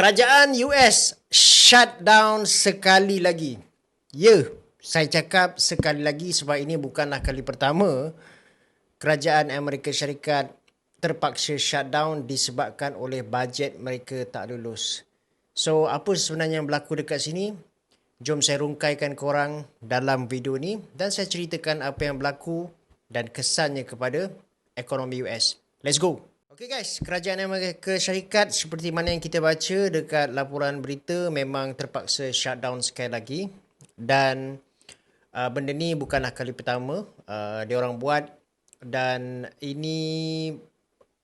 Kerajaan US shut down sekali lagi. Ya, saya cakap sekali lagi sebab ini bukanlah kali pertama kerajaan Amerika Syarikat terpaksa shutdown disebabkan oleh bajet mereka tak lulus. So, apa sebenarnya yang berlaku dekat sini? Jom saya rungkaikan korang dalam video ni dan saya ceritakan apa yang berlaku dan kesannya kepada ekonomi US. Let's go! Okay guys, kerajaan Amerika Syarikat seperti mana yang kita baca dekat laporan berita memang terpaksa shutdown sekali lagi. Dan uh, benda ni bukanlah kali pertama uh, dia orang buat. Dan ini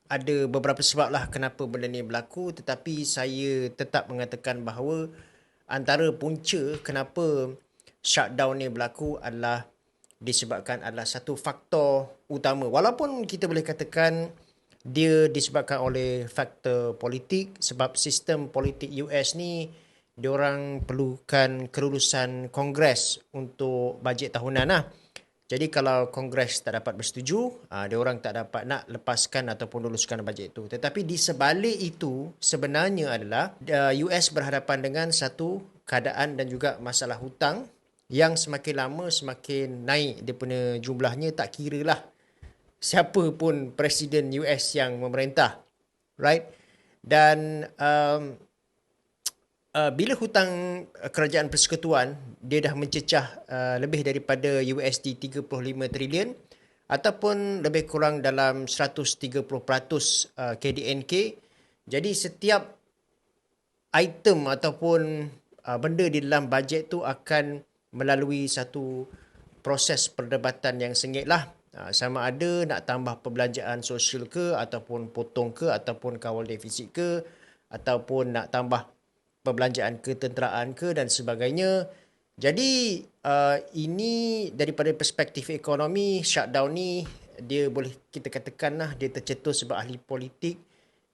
ada beberapa sebab lah kenapa benda ni berlaku. Tetapi saya tetap mengatakan bahawa antara punca kenapa shutdown ni berlaku adalah disebabkan adalah satu faktor utama. Walaupun kita boleh katakan dia disebabkan oleh faktor politik sebab sistem politik US ni diorang perlukan kelulusan kongres untuk bajet tahunan lah. Jadi kalau kongres tak dapat bersetuju, uh, diorang tak dapat nak lepaskan ataupun luluskan bajet itu. Tetapi di sebalik itu sebenarnya adalah uh, US berhadapan dengan satu keadaan dan juga masalah hutang yang semakin lama semakin naik dia punya jumlahnya tak kira lah siapa pun presiden US yang memerintah right? Dan um, uh, bila hutang kerajaan persekutuan dia dah mencecah uh, lebih daripada USD 35 trilion ataupun lebih kurang dalam 130% uh, KDNK jadi setiap item ataupun uh, benda di dalam bajet tu akan melalui satu proses perdebatan yang sengit lah sama ada nak tambah perbelanjaan sosial ke ataupun potong ke ataupun kawal defisit ke ataupun nak tambah perbelanjaan ketenteraan ke dan sebagainya. Jadi uh, ini daripada perspektif ekonomi shutdown ni dia boleh kita katakan lah dia tercetus sebab ahli politik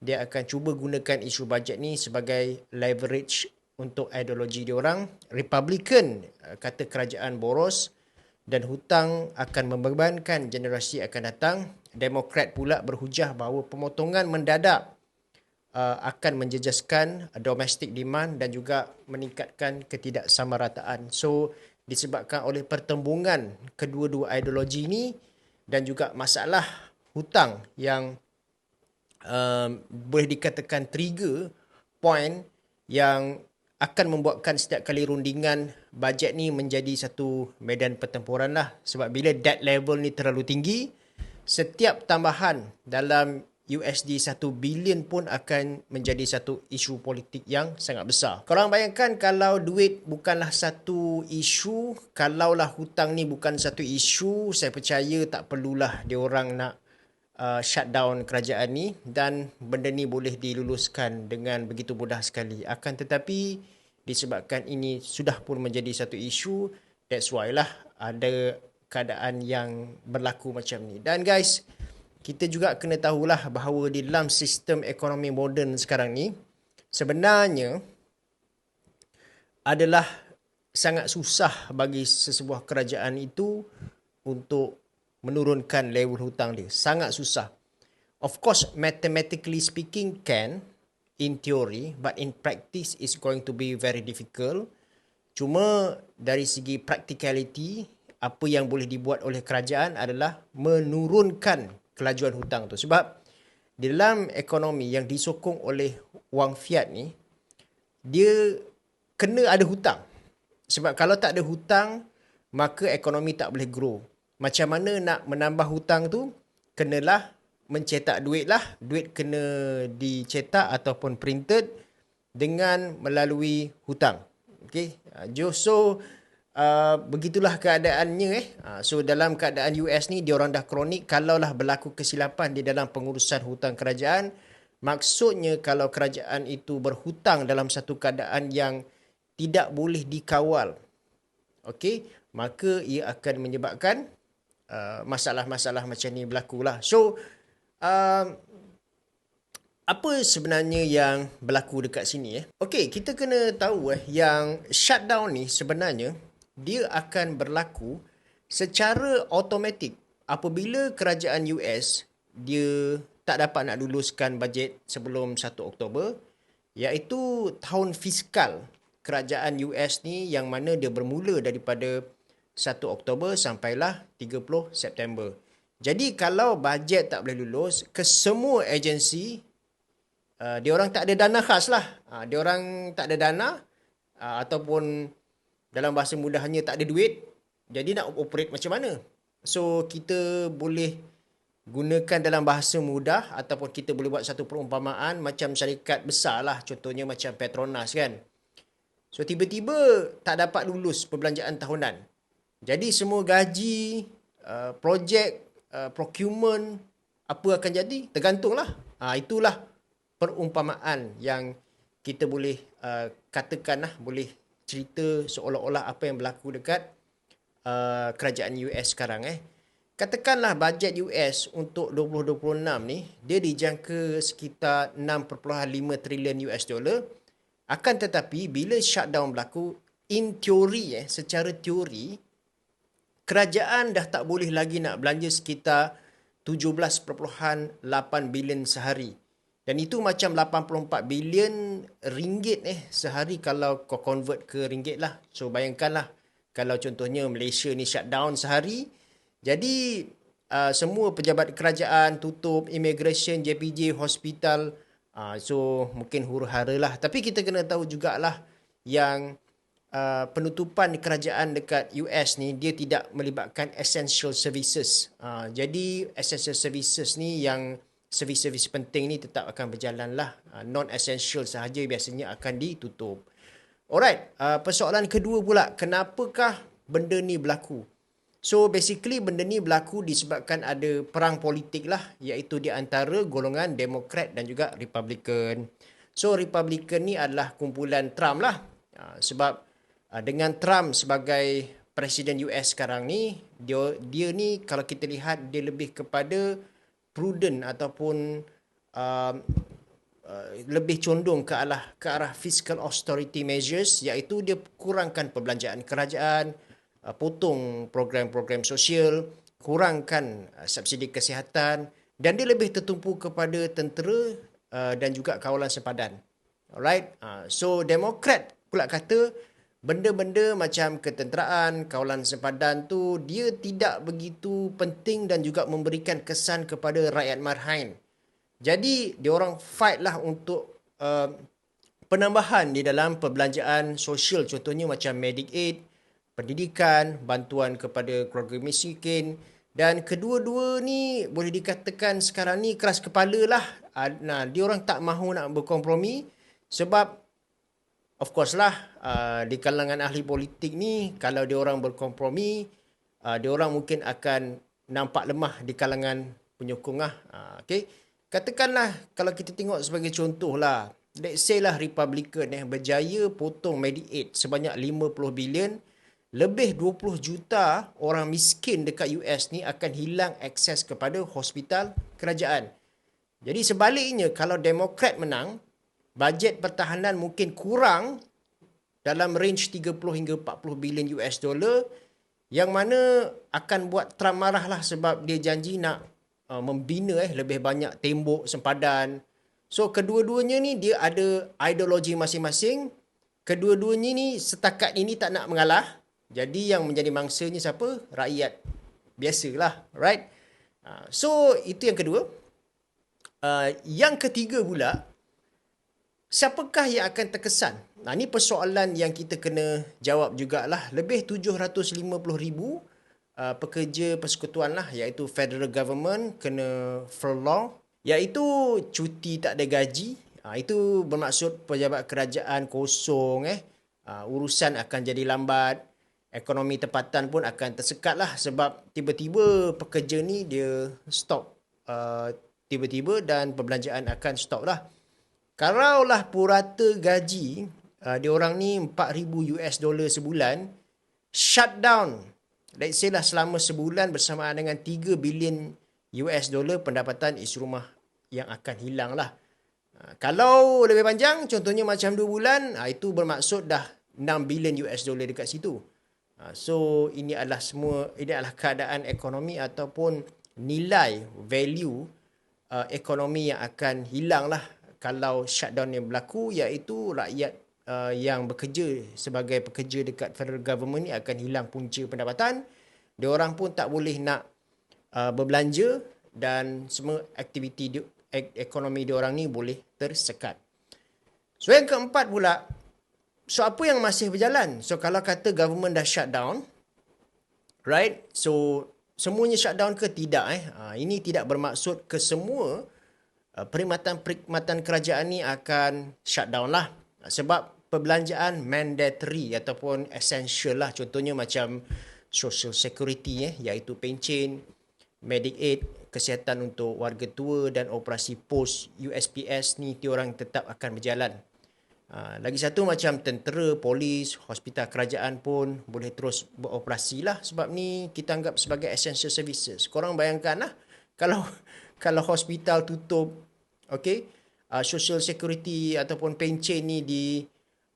dia akan cuba gunakan isu bajet ni sebagai leverage untuk ideologi dia orang. Republican uh, kata kerajaan boros dan hutang akan membebankan generasi akan datang. Demokrat pula berhujah bahawa pemotongan mendadak uh, akan menjejaskan domestic demand dan juga meningkatkan ketidaksamarataan. So disebabkan oleh pertembungan kedua-dua ideologi ini dan juga masalah hutang yang um, boleh dikatakan trigger point yang akan membuatkan setiap kali rundingan bajet ni menjadi satu medan pertempuran lah. Sebab bila debt level ni terlalu tinggi, setiap tambahan dalam USD 1 bilion pun akan menjadi satu isu politik yang sangat besar. Korang bayangkan kalau duit bukanlah satu isu, kalaulah hutang ni bukan satu isu, saya percaya tak perlulah dia orang nak uh, shutdown kerajaan ni dan benda ni boleh diluluskan dengan begitu mudah sekali. Akan tetapi disebabkan ini sudah pun menjadi satu isu that's why lah ada keadaan yang berlaku macam ni dan guys kita juga kena tahulah bahawa di dalam sistem ekonomi moden sekarang ni sebenarnya adalah sangat susah bagi sesebuah kerajaan itu untuk menurunkan level hutang dia sangat susah of course mathematically speaking can in theory but in practice is going to be very difficult. Cuma dari segi practicality apa yang boleh dibuat oleh kerajaan adalah menurunkan kelajuan hutang tu sebab di dalam ekonomi yang disokong oleh wang fiat ni dia kena ada hutang. Sebab kalau tak ada hutang maka ekonomi tak boleh grow. Macam mana nak menambah hutang tu? Kenalah mencetak duit lah. Duit kena dicetak ataupun printed dengan melalui hutang. Okay. Ah, so, uh, begitulah keadaannya. Eh. Uh, so, dalam keadaan US ni, dia orang dah kronik. Kalaulah berlaku kesilapan di dalam pengurusan hutang kerajaan, maksudnya kalau kerajaan itu berhutang dalam satu keadaan yang tidak boleh dikawal, okay, maka ia akan menyebabkan uh, masalah-masalah macam ni berlaku lah. So, um, apa sebenarnya yang berlaku dekat sini eh? Okey, kita kena tahu eh yang shutdown ni sebenarnya dia akan berlaku secara automatik apabila kerajaan US dia tak dapat nak luluskan bajet sebelum 1 Oktober iaitu tahun fiskal kerajaan US ni yang mana dia bermula daripada 1 Oktober sampailah 30 September. Jadi kalau bajet tak boleh lulus ke semua agensi uh, dia orang tak ada dana khas lah. Uh, dia orang tak ada dana uh, ataupun dalam bahasa mudahnya tak ada duit. Jadi nak operate macam mana? So kita boleh gunakan dalam bahasa mudah ataupun kita boleh buat satu perumpamaan macam syarikat besar lah. Contohnya macam Petronas kan. So tiba-tiba tak dapat lulus perbelanjaan tahunan. Jadi semua gaji, uh, projek uh, procurement apa akan jadi? Tergantunglah. Ha, itulah perumpamaan yang kita boleh uh, katakan lah boleh cerita seolah-olah apa yang berlaku dekat uh, kerajaan US sekarang eh. Katakanlah bajet US untuk 2026 ni dia dijangka sekitar 6.5 trilion US dollar. Akan tetapi bila shutdown berlaku in teori eh secara teori kerajaan dah tak boleh lagi nak belanja sekitar 17.8 bilion sehari. Dan itu macam 84 bilion ringgit eh sehari kalau kau convert ke ringgit lah. So bayangkanlah kalau contohnya Malaysia ni shutdown sehari. Jadi uh, semua pejabat kerajaan tutup, immigration, JPJ, hospital. Uh, so mungkin huru-hara lah. Tapi kita kena tahu jugalah yang uh, penutupan kerajaan dekat US ni dia tidak melibatkan essential services. Uh, jadi essential services ni yang servis-servis penting ni tetap akan berjalan lah. Uh, non-essential sahaja biasanya akan ditutup. Alright, uh, persoalan kedua pula, kenapakah benda ni berlaku? So basically benda ni berlaku disebabkan ada perang politik lah iaitu di antara golongan Demokrat dan juga Republican. So Republican ni adalah kumpulan Trump lah. Uh, sebab dengan Trump sebagai presiden US sekarang ni dia dia ni kalau kita lihat dia lebih kepada prudent ataupun uh, uh, lebih condong ke arah ke arah fiscal austerity measures iaitu dia kurangkan perbelanjaan kerajaan uh, potong program-program sosial kurangkan uh, subsidi kesihatan dan dia lebih tertumpu kepada tentera uh, dan juga kawalan sempadan. Alright? Uh, so demokrat pula kata benda-benda macam ketenteraan, kawalan sempadan tu dia tidak begitu penting dan juga memberikan kesan kepada rakyat marhain. Jadi dia orang fight lah untuk uh, penambahan di dalam perbelanjaan sosial contohnya macam medic aid, pendidikan, bantuan kepada keluarga miskin dan kedua-dua ni boleh dikatakan sekarang ni keras kepala lah. Nah, dia orang tak mahu nak berkompromi sebab of course lah uh, di kalangan ahli politik ni kalau dia orang berkompromi uh, dia orang mungkin akan nampak lemah di kalangan penyokong lah uh, okay. katakanlah kalau kita tengok sebagai contoh lah let's say lah Republican eh, berjaya potong Medicaid sebanyak 50 bilion lebih 20 juta orang miskin dekat US ni akan hilang akses kepada hospital kerajaan jadi sebaliknya kalau Demokrat menang bajet pertahanan mungkin kurang dalam range 30 hingga 40 bilion US dollar yang mana akan buat Trump marah lah sebab dia janji nak uh, membina eh lebih banyak tembok sempadan. So kedua-duanya ni dia ada ideologi masing-masing. Kedua-duanya ni setakat ini tak nak mengalah. Jadi yang menjadi mangsanya siapa? Rakyat. Biasalah, right? Uh, so itu yang kedua. Uh, yang ketiga pula, siapakah yang akan terkesan? Nah, ini persoalan yang kita kena jawab jugalah. Lebih 750 ribu uh, pekerja persekutuan lah iaitu federal government kena furlough iaitu cuti tak ada gaji. Uh, itu bermaksud pejabat kerajaan kosong eh. Uh, urusan akan jadi lambat. Ekonomi tempatan pun akan tersekat lah sebab tiba-tiba pekerja ni dia stop uh, tiba-tiba dan perbelanjaan akan stop lah. Kalaulah purata gaji uh, dia orang ni 4000 US dollar sebulan shutdown let's say lah selama sebulan bersamaan dengan 3 bilion US dollar pendapatan isi rumah yang akan hilang lah. Uh, kalau lebih panjang contohnya macam 2 bulan uh, itu bermaksud dah 6 bilion US dollar dekat situ. Uh, so ini adalah semua ini adalah keadaan ekonomi ataupun nilai value uh, ekonomi yang akan hilang lah kalau shutdown yang berlaku iaitu rakyat uh, yang bekerja sebagai pekerja dekat federal government ni akan hilang punca pendapatan. Dia orang pun tak boleh nak uh, berbelanja dan semua aktiviti di, ek, ekonomi dia orang ni boleh tersekat. So yang keempat pula, so apa yang masih berjalan? So kalau kata government dah shut down, right? So semuanya shutdown ke tidak eh? Uh, ini tidak bermaksud ke semua perkhidmatan-perkhidmatan kerajaan ni akan shutdown lah. Sebab perbelanjaan mandatory ataupun essential lah. Contohnya macam social security eh, iaitu pencen, medic aid, kesihatan untuk warga tua dan operasi pos USPS ni orang tetap akan berjalan. Uh, lagi satu macam tentera, polis, hospital kerajaan pun boleh terus beroperasi lah sebab ni kita anggap sebagai essential services. Korang bayangkan lah kalau kalau hospital tutup, okay, uh, social security ataupun pencen ni di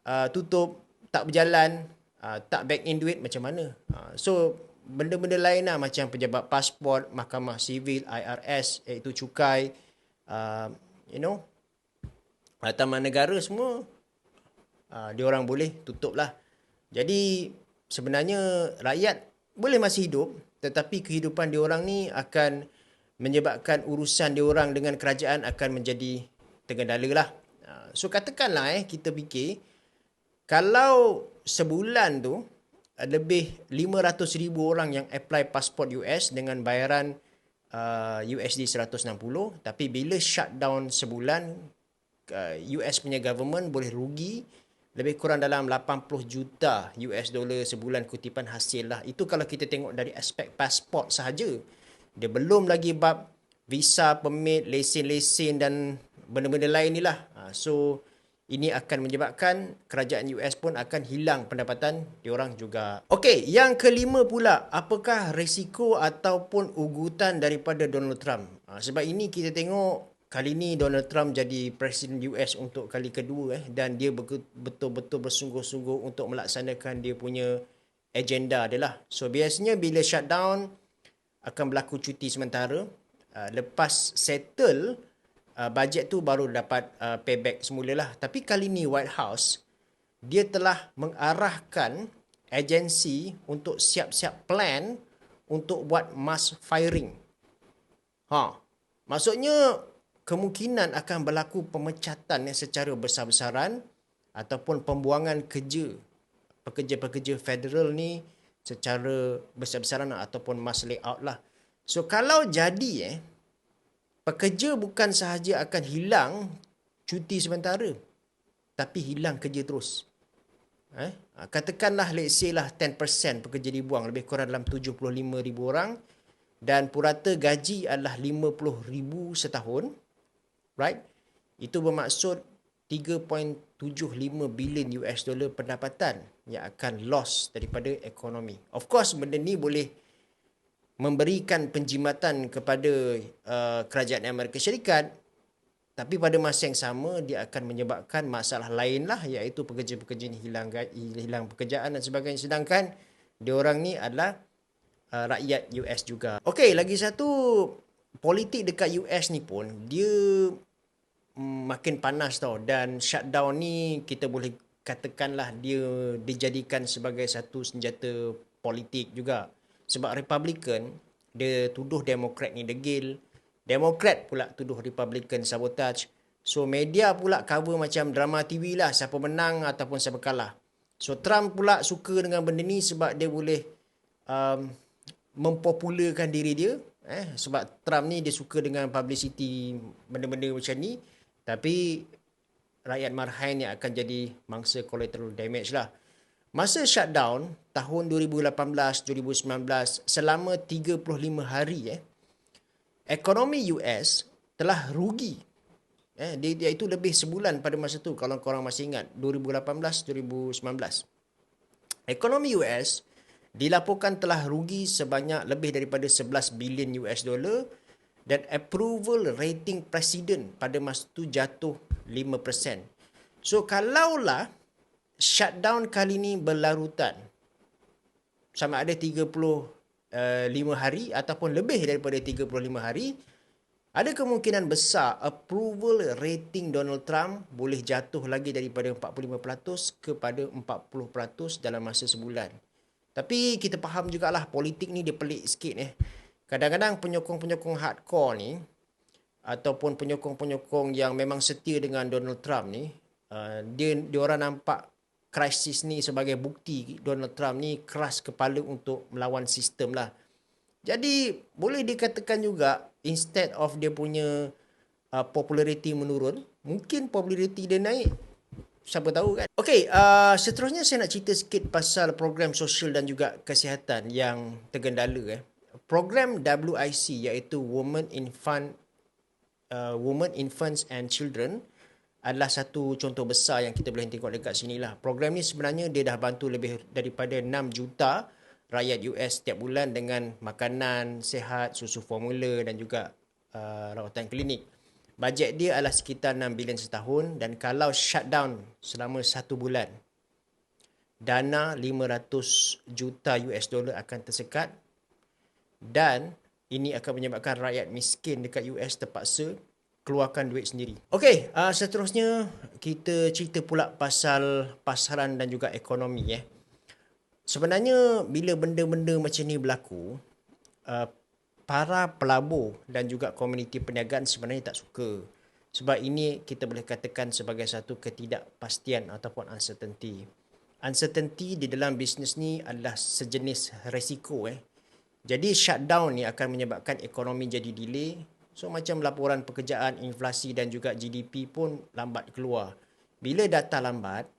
uh, tutup, tak berjalan, uh, tak back in duit macam mana? Uh, so benda-benda lain lah macam pejabat pasport, mahkamah sivil, IRS iaitu cukai, uh, you know, uh, taman negara semua uh, dia orang boleh tutup lah. Jadi sebenarnya rakyat boleh masih hidup tetapi kehidupan dia orang ni akan menyebabkan urusan dia orang dengan kerajaan akan menjadi tergendala lah. Uh, so katakanlah eh kita fikir kalau sebulan tu lebih 500 ribu orang yang apply pasport US dengan bayaran uh, USD 160 tapi bila shutdown sebulan uh, US punya government boleh rugi lebih kurang dalam 80 juta US dollar sebulan kutipan hasil lah. Itu kalau kita tengok dari aspek pasport sahaja. Dia belum lagi bab visa, permit, lesen-lesen dan benda-benda lain ni lah. Ha, so, ini akan menyebabkan kerajaan US pun akan hilang pendapatan diorang juga. Okey, yang kelima pula, apakah risiko ataupun ugutan daripada Donald Trump? Ha, sebab ini kita tengok kali ni Donald Trump jadi presiden US untuk kali kedua eh dan dia betul-betul bersungguh-sungguh untuk melaksanakan dia punya agenda dia lah. So biasanya bila shutdown akan berlaku cuti sementara uh, lepas settle uh, bajet tu baru dapat uh, payback semula lah. Tapi kali ni White House dia telah mengarahkan agensi untuk siap-siap plan untuk buat mass firing. Ha. Maksudnya kemungkinan akan berlaku pemecatan yang secara besar-besaran ataupun pembuangan kerja pekerja-pekerja federal ni secara besar-besaran ataupun mass layout lah. So kalau jadi eh pekerja bukan sahaja akan hilang cuti sementara tapi hilang kerja terus. Eh katakanlah let's say lah 10% pekerja dibuang lebih kurang dalam 75,000 orang dan purata gaji adalah 50,000 setahun right? Itu bermaksud 3.75 bilion US dollar pendapatan yang akan loss daripada ekonomi. Of course, benda ni boleh memberikan penjimatan kepada uh, kerajaan Amerika Syarikat tapi pada masa yang sama dia akan menyebabkan masalah lain lah iaitu pekerja-pekerja ni hilang hilang pekerjaan dan sebagainya sedangkan dia orang ni adalah uh, rakyat US juga. Okey, lagi satu politik dekat US ni pun dia makin panas tau. Dan shutdown ni kita boleh katakanlah dia dijadikan sebagai satu senjata politik juga. Sebab Republican dia tuduh Democrat ni degil. Democrat pula tuduh Republican sabotage. So media pula cover macam drama TV lah siapa menang ataupun siapa kalah. So Trump pula suka dengan benda ni sebab dia boleh um, mempopularkan diri dia. Eh sebab Trump ni dia suka dengan publicity benda-benda macam ni tapi rakyat marhain yang akan jadi mangsa collateral damage lah. Masa shutdown tahun 2018-2019 selama 35 hari eh ekonomi US telah rugi. Eh dia, dia itu lebih sebulan pada masa tu kalau korang masih ingat 2018-2019. Ekonomi US dilaporkan telah rugi sebanyak lebih daripada 11 bilion US dollar dan approval rating presiden pada masa tu jatuh 5%. So kalaulah shutdown kali ni berlarutan sama ada 35 uh, hari ataupun lebih daripada 35 hari ada kemungkinan besar approval rating Donald Trump boleh jatuh lagi daripada 45% kepada 40% dalam masa sebulan. Tapi kita faham jugalah politik ni dia pelik sikit eh. Kadang-kadang penyokong-penyokong hardcore ni ataupun penyokong-penyokong yang memang setia dengan Donald Trump ni, uh, dia dia orang nampak krisis ni sebagai bukti Donald Trump ni keras kepala untuk melawan sistem lah. Jadi boleh dikatakan juga instead of dia punya uh, populariti menurun, mungkin populariti dia naik. Siapa tahu kan? Okay, uh, seterusnya saya nak cerita sikit pasal program sosial dan juga kesihatan yang tergendala. Eh. Program WIC iaitu Women Infant uh, Women Infants and Children adalah satu contoh besar yang kita boleh tengok dekat sini lah. Program ni sebenarnya dia dah bantu lebih daripada 6 juta rakyat US setiap bulan dengan makanan sehat, susu formula dan juga uh, rawatan klinik. Bajet dia adalah sekitar 6 bilion setahun dan kalau shutdown selama satu bulan, dana 500 juta US dollar akan tersekat dan ini akan menyebabkan rakyat miskin dekat US terpaksa keluarkan duit sendiri. Okey, uh, seterusnya kita cerita pula pasal pasaran dan juga ekonomi eh. Sebenarnya bila benda-benda macam ni berlaku, uh, para pelabur dan juga komuniti perniagaan sebenarnya tak suka. Sebab ini kita boleh katakan sebagai satu ketidakpastian ataupun uncertainty. Uncertainty di dalam bisnes ni adalah sejenis resiko eh. Jadi shutdown ni akan menyebabkan ekonomi jadi delay. So macam laporan pekerjaan, inflasi dan juga GDP pun lambat keluar. Bila data lambat,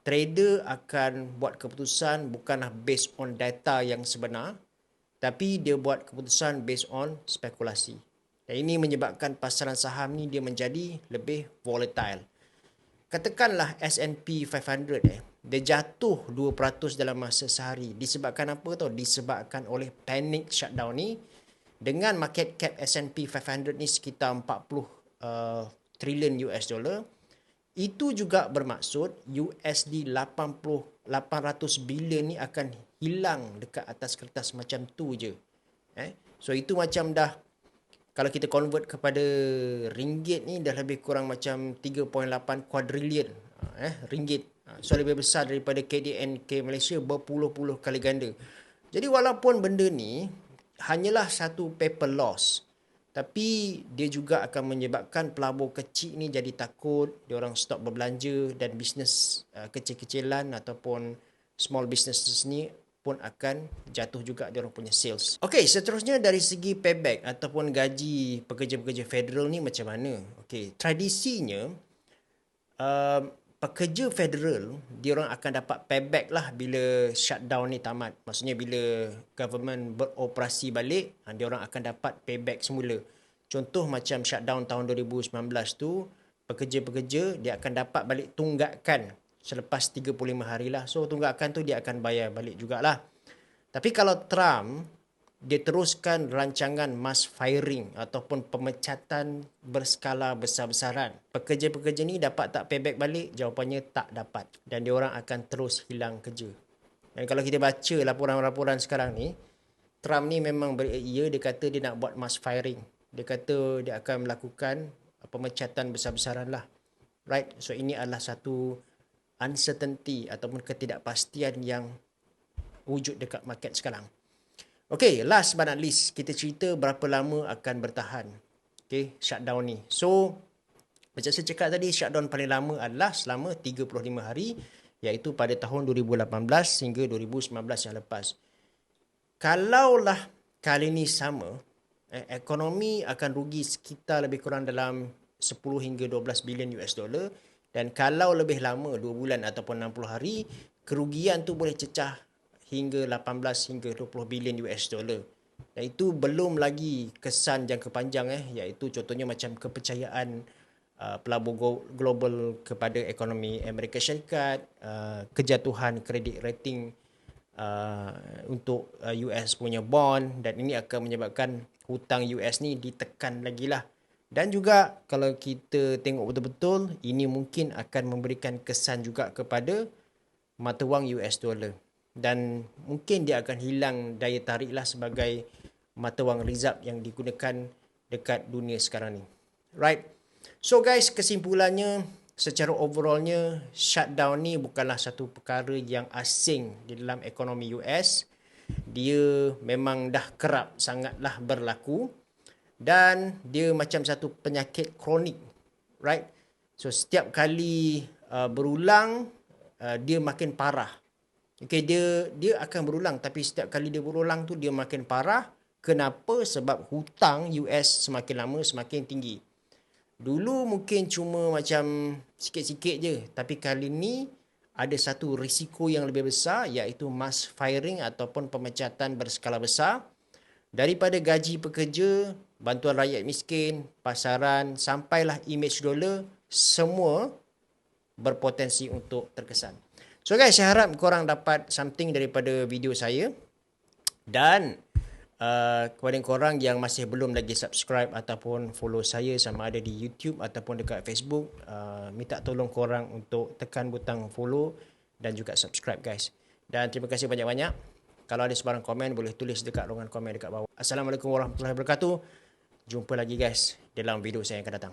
trader akan buat keputusan bukanlah based on data yang sebenar tapi dia buat keputusan based on spekulasi. Dan ini menyebabkan pasaran saham ni dia menjadi lebih volatile. Katakanlah S&P 500 eh, dia jatuh 2% dalam masa sehari. Disebabkan apa tau? Disebabkan oleh panic shutdown ni dengan market cap S&P 500 ni sekitar 40 uh, trilion US dollar itu juga bermaksud USD 80 800 bilion ni akan hilang dekat atas kertas macam tu je. Eh? So itu macam dah kalau kita convert kepada ringgit ni dah lebih kurang macam 3.8 quadrillion eh ringgit. So lebih besar daripada KDNK Malaysia berpuluh-puluh kali ganda. Jadi walaupun benda ni hanyalah satu paper loss tapi dia juga akan menyebabkan pelabur kecil ni jadi takut, dia orang stop berbelanja dan bisnes uh, kecil-kecilan ataupun small businesses ni pun akan jatuh juga dia orang punya sales. Okey, seterusnya dari segi payback ataupun gaji pekerja-pekerja federal ni macam mana? Okey, tradisinya uh, pekerja federal dia orang akan dapat payback lah bila shutdown ni tamat. Maksudnya bila government beroperasi balik, ha, dia orang akan dapat payback semula. Contoh macam shutdown tahun 2019 tu, pekerja-pekerja dia akan dapat balik tunggakan selepas 35 hari lah. So tunggakan tu dia akan bayar balik jugalah. Tapi kalau Trump dia teruskan rancangan mass firing ataupun pemecatan berskala besar-besaran. Pekerja-pekerja ni dapat tak payback balik? Jawapannya tak dapat. Dan dia orang akan terus hilang kerja. Dan kalau kita baca laporan-laporan sekarang ni, Trump ni memang beria, dia kata dia nak buat mass firing. Dia kata dia akan melakukan pemecatan besar-besaran lah. Right? So ini adalah satu uncertainty ataupun ketidakpastian yang wujud dekat market sekarang. Okay, last but not least, kita cerita berapa lama akan bertahan. Okay, shutdown ni. So, macam saya cakap tadi, shutdown paling lama adalah selama 35 hari, iaitu pada tahun 2018 hingga 2019 yang lepas. Kalaulah kali ni sama, eh, ekonomi akan rugi sekitar lebih kurang dalam 10 hingga 12 bilion US dollar dan kalau lebih lama 2 bulan ataupun 60 hari kerugian tu boleh cecah hingga 18 hingga 20 bilion US dollar. Dan itu belum lagi kesan jangka panjang eh iaitu contohnya macam kepercayaan uh, pelabur global kepada ekonomi Amerika Syarikat, uh, kejatuhan kredit rating uh, untuk uh, US punya bond dan ini akan menyebabkan hutang US ni ditekan lagi lah. Dan juga kalau kita tengok betul-betul ini mungkin akan memberikan kesan juga kepada mata wang US dollar dan mungkin dia akan hilang daya tarik lah sebagai mata wang rizab yang digunakan dekat dunia sekarang ni. Right? So guys, kesimpulannya secara overallnya shutdown ni bukanlah satu perkara yang asing di dalam ekonomi US. Dia memang dah kerap sangatlah berlaku dan dia macam satu penyakit kronik. Right? So setiap kali uh, berulang uh, dia makin parah. Okay, dia dia akan berulang tapi setiap kali dia berulang tu dia makin parah. Kenapa? Sebab hutang US semakin lama semakin tinggi. Dulu mungkin cuma macam sikit-sikit je. Tapi kali ni ada satu risiko yang lebih besar iaitu mass firing ataupun pemecatan berskala besar. Daripada gaji pekerja, bantuan rakyat miskin, pasaran, sampailah image dollar, semua berpotensi untuk terkesan. So guys, saya harap korang dapat something daripada video saya. Dan uh, kepada korang yang masih belum lagi subscribe ataupun follow saya sama ada di YouTube ataupun dekat Facebook, uh, minta tolong korang untuk tekan butang follow dan juga subscribe guys. Dan terima kasih banyak-banyak. Kalau ada sebarang komen boleh tulis dekat ruangan komen dekat bawah. Assalamualaikum warahmatullahi wabarakatuh. Jumpa lagi guys dalam video saya yang akan datang.